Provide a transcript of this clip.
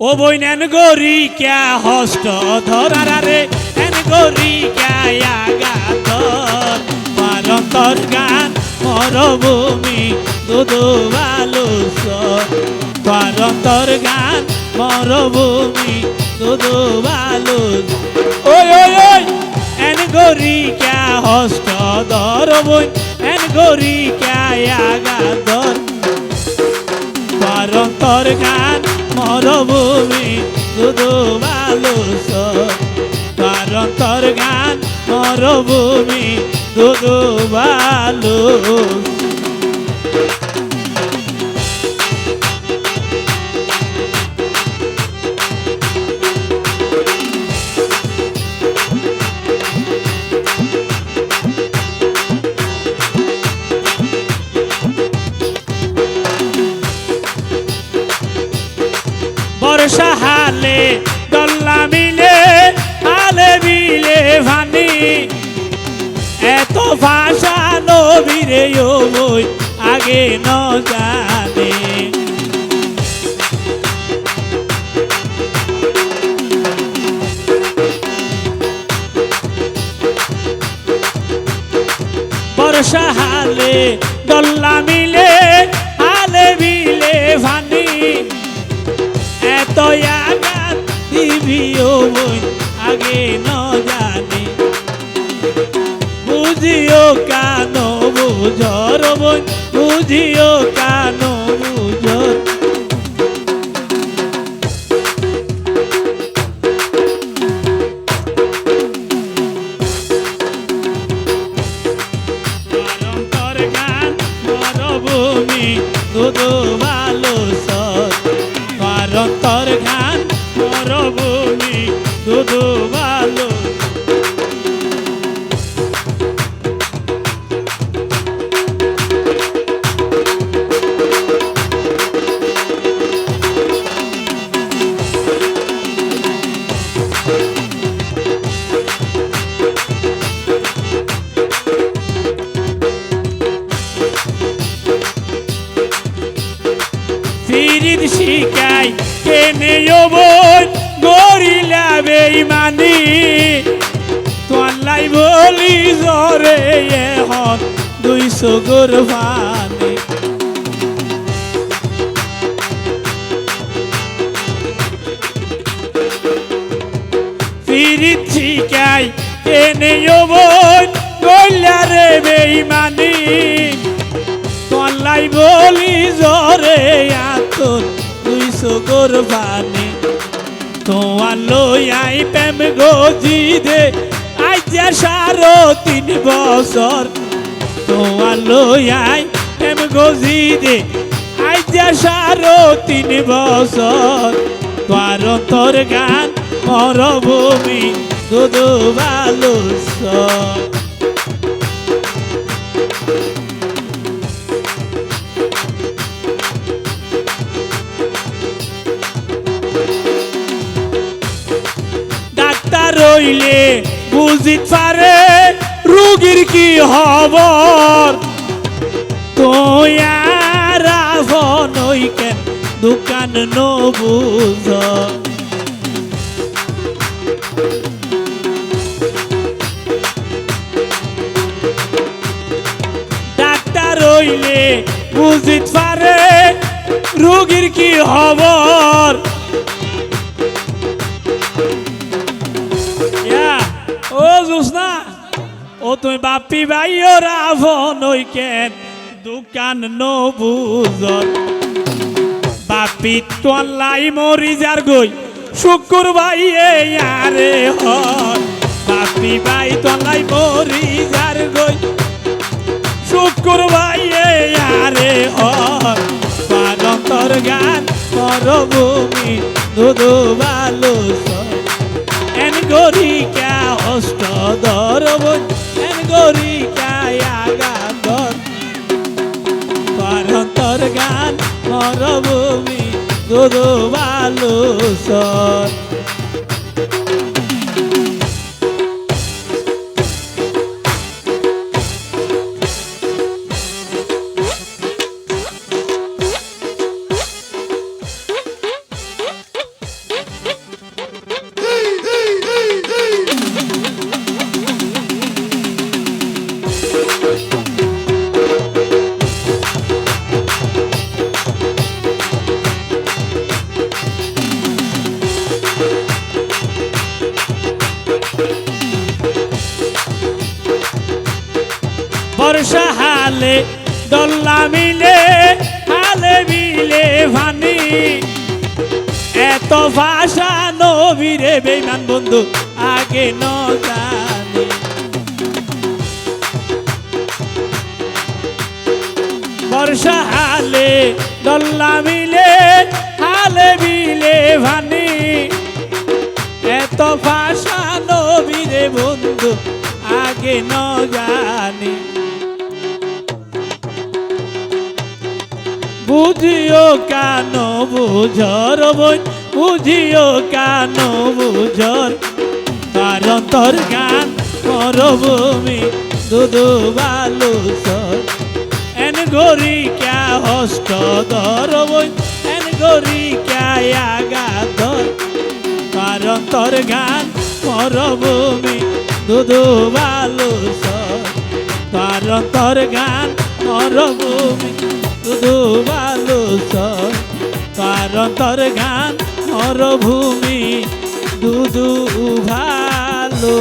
ও বই নেন গরি ক্যা হস্ত ধরার রে নেন গরি ক্যা আগাতর পারন্তর গান, মরভূমি দুদু বালু পারন্তর গান, মরভূমি দুদু বালু ওই ওই ওই! এন গরি ক্যা হস্ত ধর বই এন গরি ক্যা আগাতর পারন্তর গান মরভূমি দুদু বালু পারন্তর গান মরভূমি বালু বর্ষা হালে দল্লা মিলে হালে বিলে ভানি। এত ভাষা নবীরে ও বই আগে ন জানে। বর্ষা হালে দল্লা মিলে এত আঘাত দিবিও বই আগে ন জানি। বুঝিও কান বুঝর বই বুঝিও কান বুঝর। গান দুদু ভালো মরভূমি দুদু ভালো ফিরিদ শিকাই কেনে বই গরিলা বেইমানি তোয়াল্লাই বলি জরে এখন দুইশো গোরবানি। ফিরিদ শিকাই কেনে বই গরিলা রে বেইমানি তলাই বলি জরে আতর দুইশো কোরবানি তোমার লই আই প্রেম গজি দে। আইজা সারো তিন বছর তোমার লই আই প্রেম গজি দে। আইজা সারো তিন বছর তোর তোর গান মরভূমি শুধু ভালো রইলে বুঝিত পারে রুগীর কি নই কেন দোকান নবুঝ ডাক্তার রইলে বুঝিত পারে রুগীর কি খবর? তুমি বাপি ভাই ও রাভন ওই কেন? দোকান নো বুঝত বাপি তোলাই মরি যার গই, শুকুর ভাই আরে হন। বাপি ভাই তোলাই মরি যার গই, শুকুর ভাই আরে হন। গান মরভূমি দুদু ভালো সর এন গরি ক্যা অষ্ট ধরব গান মরভূমি দুদু সর হালে দল্লা মিলে হালে মিলে ভানি। এত ভাষা নবীরে বেমান বন্ধু, আগে ন বর্ষা হালে দল্লা মিলে হালে মিলে ভানি। এত ভাষা নবীরে বন্ধু, আগে ন বুঝিও কান বুঝর বই? বুঝিও কান বুঝর? তার অন্তর গান মরভূমি দুদু বালু সর এন গরি ক্যা হস্ত ধর বই, এন গরি ক্যা আগা ধর। তার অন্তর গান মরভূমি দুদু বালু সর তার অন্তর গান মরভূমি দুদু বালু সর তার গান মরভূমি দুদু ভালো